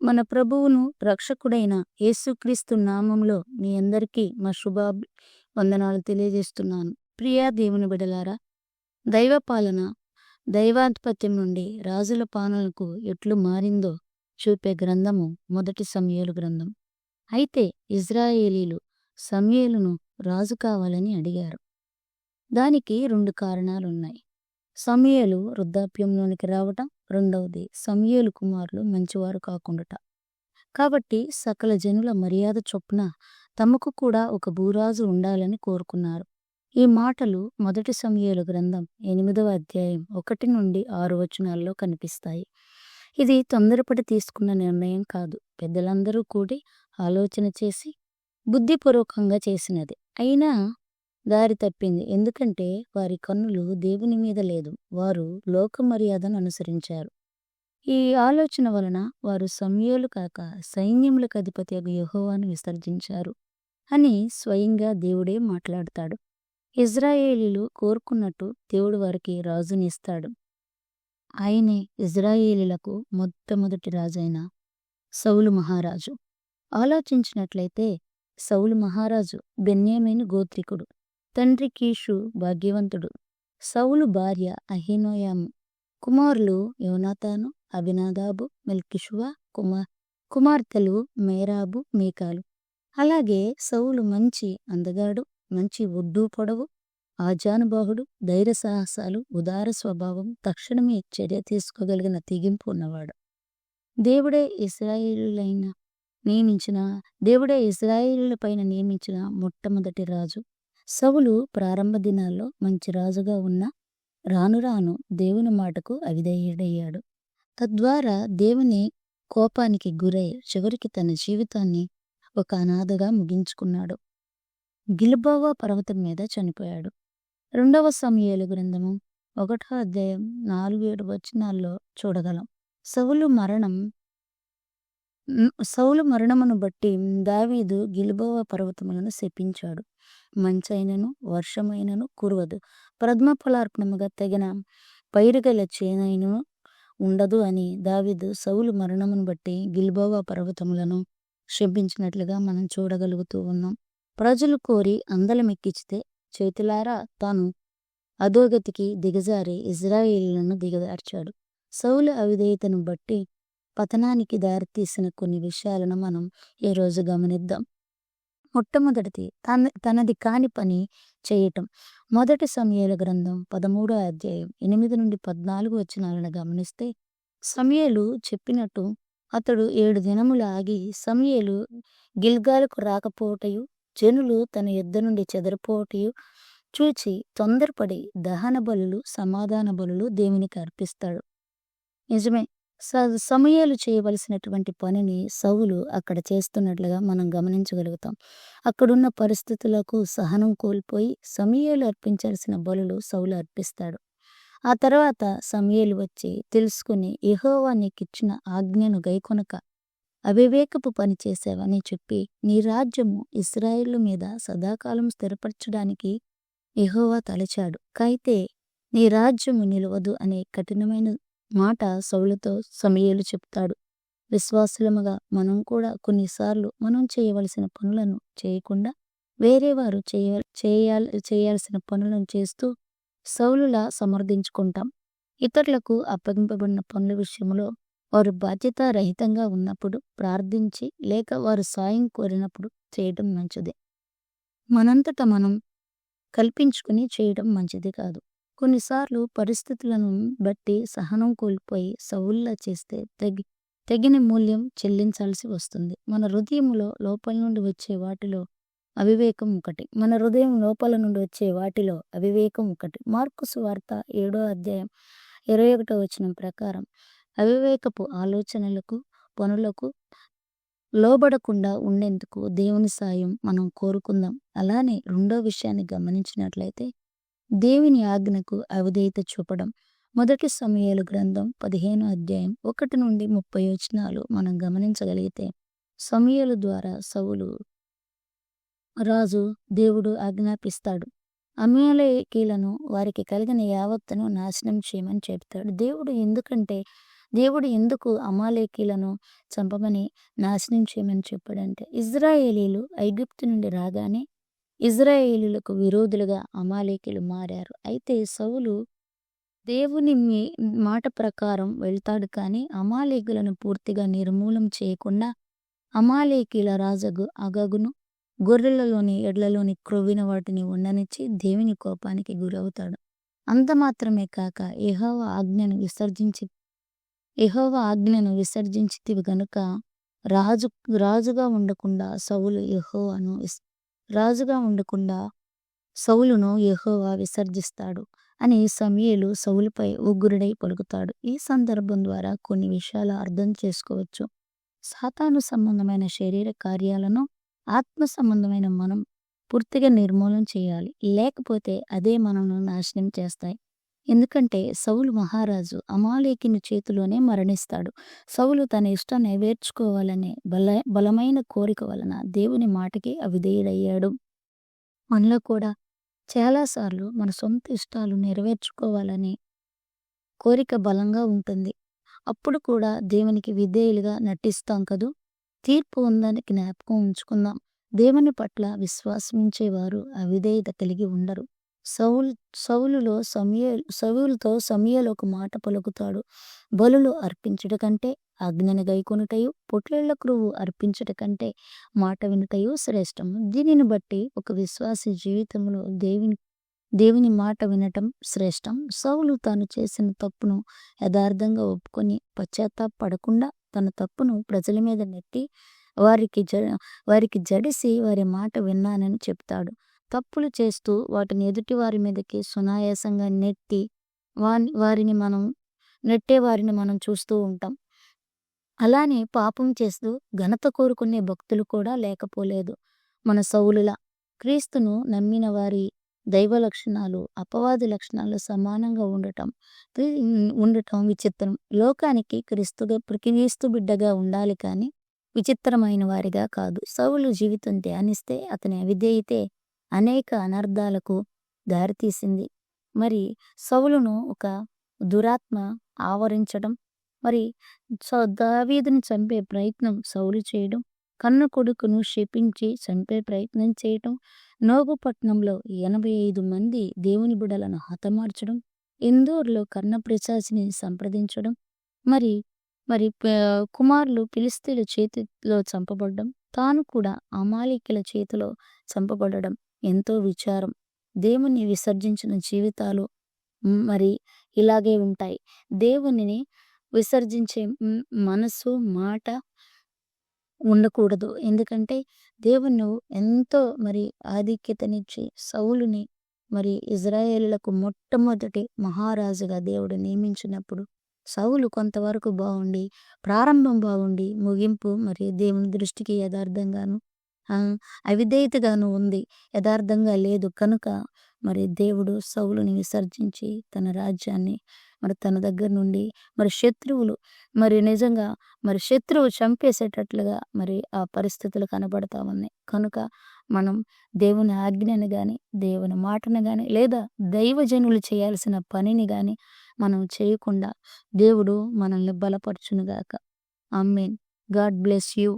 మన ప్రభువును రక్షకుడైన యేసుక్రీస్తు నామంలో మీ అందరికీ మా శుభాబ్ వందనాలు తెలియజేస్తున్నాను. ప్రియా దేవుని బిడలారా దైవ పాలన దైవాధిపత్యం నుండి రాజుల పాలనకు ఎట్లు మారిందో చూపే గ్రంథము మొదటి సమయలు గ్రంథం. అయితే ఇజ్రాయేలీలు సమయలును రాజు కావాలని అడిగారు. దానికి రెండు కారణాలున్నాయి. సమయలు వృద్ధాప్యంలోనికి రావటం రెండవది సమయలు కుమారులు మంచివారు కాకుండాట. కాబట్టి సకల జనుల మర్యాద చొప్పున తమకు కూడా ఒక భూరాజు ఉండాలని కోరుకున్నారు. ఈ మాటలు మొదటి సమయలు గ్రంథం ఎనిమిదవ అధ్యాయం ఒకటి నుండి ఆరు వచనాల్లో కనిపిస్తాయి. ఇది తొందరపడి తీసుకున్న నిర్ణయం కాదు. పెద్దలందరూ కూడి ఆలోచన చేసి బుద్ధిపూర్వకంగా చేసినది. అయినా దారి తప్పింది. ఎందుకంటే వారి కన్నులు దేవుని మీద లేదు. వారు లోక మర్యాదను అనుసరించారు. ఈ ఆలోచన వలన వారు సమయాలు కాక సైన్యములకు అధిపతి యహోవాను విసర్జించారు అని స్వయంగా దేవుడే మాట్లాడతాడు. ఇజ్రాయేలీలు కోరుకున్నట్టు దేవుడు వారికి రాజునిస్తాడు ఆయనే ఇజ్రాయేలీలకు మొట్టమొదటి రాజైన సౌలు మహారాజు. ఆలోచించినట్లయితే సౌలు మహారాజు బెన్యామీను గోత్రికుడు. తండ్రి కీషు భాగ్యవంతుడు. సౌలు భార్య అహినోయాము. కుమారులు యోనాతాను అభినాదాబు మెల్కిషువా కుమార్ కుమార్తెలు మేరాబు మీకాలు. అలాగే సౌలు మంచి అందగాడు మంచి ఒడ్డు పొడవు ఆజానుబాహుడు ధైర్య సాహసాలు ఉదార స్వభావం తక్షణమే చర్య తీసుకోగలిగిన తెగింపు ఉన్నవాడు. దేవుడే ఇస్రాయేలులైన నియమించిన దేవుడే ఇస్రాయేలుల పైన నియమించిన మొట్టమొదటి రాజు సవులు ప్రారంభ దినాల్లో మంచి రాజుగా ఉన్న రాను రాను దేవుని మాటకు అవిధేయుడయ్యాడు. తద్వారా దేవుని కోపానికి గురై చివరికి తన జీవితాన్ని ఒక అనాథగా ముగించుకున్నాడు. గిల్బోవా పర్వతం మీద చనిపోయాడు. రెండవ సమయాల గ్రంథము ఒకటో అధ్యాయం నాలుగు ఏడు వచనాల్లో చూడగలం. సవులు మరణం సౌలు మరణమును బట్టి దావీదు గిల్బోవ పర్వతములను శపించాడు. మంచైనను వర్షమైనను కురవదు. ప్రథమ ఫలార్పణముగా తగిన పైరుగల చేనైను ఉండదు అని దావిదు సౌలు మరణమును బట్టి గిల్బోవా పర్వతములను శపించినట్లుగా మనం చూడగలుగుతూ ఉన్నాం. ప్రజలు కోరి అందలమెక్కించితే చేతులారా తాను అధోగతికి దిగజారి ఇజ్రాయేలీలను దిగజార్చాడు సౌలు అవిధేయతను బట్టి పతనానికి దారితీసిన కొన్ని విషయాలను మనం ఈరోజు గమనిద్దాం. మొట్టమొదటిది తన తనది కాని పని చేయటం. మొదటి సమయాల గ్రంథం పదమూడో అధ్యాయం ఎనిమిది నుండి పద్నాలుగు వచనాలను గమనిస్తే సమయలు చెప్పినట్టు అతడు ఏడు దినములు ఆగి సమయలు గిల్గాలకు రాకపోవటయు జనులు తన యుద్ధ నుండి చెదరిపోవటయు చూచి తొందరపడి దహన బలులు సమాధాన బలులు దేవునికి అర్పిస్తాడు. నిజమే సమయాలు చేయవలసినటువంటి పనిని సౌలు అక్కడ చేస్తున్నట్లుగా మనం గమనించగలుగుతాం. అక్కడున్న పరిస్థితులకు సహనం కోల్పోయి సమయాలు అర్పించాల్సిన బలులు సౌలు అర్పిస్తాడు. ఆ తర్వాత సమయాలు వచ్చి తెలుసుకుని యహోవా నీకిచ్చిన ఆజ్ఞను గైకొనక అవివేకపు పని చేసావని చెప్పి నీ రాజ్యము ఇస్రాయిల్ మీద సదాకాలం స్థిరపరచడానికి యహోవా తలచాడు. కైతే నీ రాజ్యము నిలవదు అనే కఠినమైన మాట సౌలతో సమయలు చెప్తాడు. విశ్వాసులముగా మనం కూడా కొన్నిసార్లు మనం చేయవలసిన పనులను చేయకుండా వేరే వారు చేయ చేయాలి చేయాల్సిన పనులను చేస్తూ సౌలులా సమర్థించుకుంటాం. ఇతరులకు అప్పగింపబడిన పనుల విషయంలో వారు బాధ్యతారహితంగా ఉన్నప్పుడు ప్రార్థించి లేక వారు సాయం కోరినప్పుడు చేయడం మంచిది. మనంతట మనం కల్పించుకుని చేయడం మంచిది కాదు. కొన్నిసార్లు పరిస్థితులను బట్టి సహనం కోల్పోయి సవుల్లా చేస్తే తగి తగిన మూల్యం చెల్లించాల్సి వస్తుంది. మన హృదయంలో లోపల నుండి వచ్చే వాటిలో అవివేకం ఒకటి. మన హృదయం లోపల నుండి వచ్చే వాటిలో అవివేకం ఒకటి. మార్కు వార్త ఏడో అధ్యాయం ఇరవై ఒకటో వచనం ప్రకారం అవివేకపు ఆలోచనలకు పనులకు లోబడకుండా ఉండేందుకు దేవుని సాయం మనం కోరుకుందాం. అలానే రెండో విషయాన్ని గమనించినట్లయితే దేవుని ఆజ్ఞకు అవిధేయత చూపడం. మొదటి సమయాలు గ్రంథం పదిహేను అధ్యాయం ఒకటి నుండి ముప్పై వచనాలు మనం గమనించగలిగితే సమయాల ద్వారా సవులు రాజు దేవుడు ఆజ్ఞాపిస్తాడు. అమేలేకీలను వారికి కలిగిన యావత్తును నాశనం చేయమని చెప్తాడు దేవుడు ఎందుకంటే దేవుడు ఎందుకు అమాలేకీలను చంపమని నాశనం చేయమని చెప్పాడంటే ఇజ్రాయేలీలు ఐగుప్తు నుండి రాగానే ఇజ్రాయేలులకు విరోధులుగా అమాలేకులు మారారు. అయితే సౌలు దేవుని మాట ప్రకారం వెళ్తాడు కానీ అమాలేకులను పూర్తిగా నిర్మూలం చేయకుండా అమాలేకీల రాజగు అగగును గొర్రెలలోని ఎడ్లలోని క్రొవ్విన వాటిని ఉండనిచ్చి దేవుని కోపానికి గురవుతాడు. అంత మాత్రమే కాక యహోవ ఆజ్ఞను విసర్జించి యహోవ ఆజ్ఞను విసర్జించితివి గనుక రాజు రాజుగా ఉండకుండా సౌలు యహోవను రాజుగా ఉండకుండా సౌలును యహోవా విసర్జిస్తాడు అని సమయలు సౌలుపై ఉగ్రుడై పలుకుతాడు. ఈ సందర్భం ద్వారా కొన్ని విషయాలు అర్థం చేసుకోవచ్చు. సాతాను సంబంధమైన శరీర కార్యాలను ఆత్మ సంబంధమైన మనం పూర్తిగా నిర్మూలన చేయాలి. లేకపోతే అదే మనల్ని నాశనం చేస్తాయి. ఎందుకంటే సౌలు మహారాజు అమాలేకిని చేతిలోనే మరణిస్తాడు. సౌలు తన ఇష్టం నెరవేర్చుకోవాలనే బల బలమైన కోరిక వలన దేవుని మాటకి అవిధేయుడయ్యాడు. మనలో కూడా చాలాసార్లు మన సొంత ఇష్టాలు నెరవేర్చుకోవాలని కోరిక బలంగా ఉంటుంది. అప్పుడు కూడా దేవునికి విధేయులుగా నటిస్తాం కదూ? తీర్పు ఉందని జ్ఞాపకం ఉంచుకుందాం. దేవుని పట్ల విశ్వాసించేవారు అవిధేయత కలిగి ఉండరు. సౌల్ సౌలులో సమయ సౌలుతో సమయలో ఒక మాట పలుకుతాడు. బలులు అర్పించుట కంటే ఆజ్ఞను గైకొనుటయు పొట్లేళ్ళ క్రువు అర్పించుట కంటే మాట వినుటయు శ్రేష్టము దీనిని బట్టి ఒక విశ్వాసి జీవితంలో దేవుని దేవుని మాట వినటం శ్రేష్టం. సౌలు తాను చేసిన తప్పును యథార్థంగా ఒప్పుకొని పశ్చాత్తాపడకుండా తన తప్పును ప్రజల మీద నెట్టి వారికి జ వారికి జడిసి వారి మాట విన్నానని చెప్తాడు. తప్పులు చేస్తూ వాటిని ఎదుటి వారి మీదకి సునాయాసంగా నెట్టి వాని వారిని మనం నెట్టే వారిని మనం చూస్తూ ఉంటాం. అలానే పాపం చేస్తూ ఘనత కోరుకునే భక్తులు కూడా లేకపోలేదు. మన సౌలుల క్రీస్తును నమ్మిన వారి దైవ లక్షణాలు అపవాది లక్షణాలు సమానంగా ఉండటం ఉండటం విచిత్రం. లోకానికి క్రీస్తుగా క్రీస్తు బిడ్డగా ఉండాలి కానీ విచిత్రమైన వారిగా కాదు. సౌలు జీవితం ధ్యానిస్తే అతని అవిధేయితే అనేక అనర్థాలకు దారితీసింది. మరి సౌలును ఒక దురాత్మ ఆవరించడం మరి సౌ- దావీదుని చంపే ప్రయత్నం సౌలు చేయడం కన్న కొడుకును శపించి చంపే ప్రయత్నం చేయటం నోగుపట్నంలో ఎనభై ఐదు మంది దేవుని బిడలను హతమార్చడం ఇందోర్లో కర్ణప్రశాసిని సంప్రదించడం మరి మరి కుమారులు పిలిస్తీల చేతిలో చంపబడడం తాను కూడా అమాలికల చేతిలో చంపబడడం ఎంతో విచారం. దేవుని విసర్జించిన జీవితాలు మరి ఇలాగే ఉంటాయి. దేవునిని విసర్జించే మనసు మాట ఉండకూడదు. ఎందుకంటే దేవుని ఎంతో మరి ఆధిక్యతనిచ్చి సౌలుని మరి ఇజ్రాయేళ్ళకు మొట్టమొదటి మహారాజుగా దేవుడు నియమించినప్పుడు సౌలు కొంతవరకు బాగుండి ప్రారంభం బాగుండి ముగింపు మరి దేవుని దృష్టికి యథార్థంగాను అవిధేయతగాను ఉంది యథార్థంగా లేదు. కనుక మరి దేవుడు సౌలుని విసర్జించి తన రాజ్యాన్ని మరి తన దగ్గర నుండి మరి శత్రువులు మరి నిజంగా మరి శత్రువు చంపేసేటట్లుగా మరి ఆ పరిస్థితులు కనబడతా ఉన్నాయి. కనుక మనం దేవుని ఆజ్ఞని కానీ దేవుని మాటను కానీ లేదా దైవజనులు చేయాల్సిన పనిని కానీ మనం చేయకుండా దేవుడు మనల్ని బలపరచునుగాక. Amen God bless you.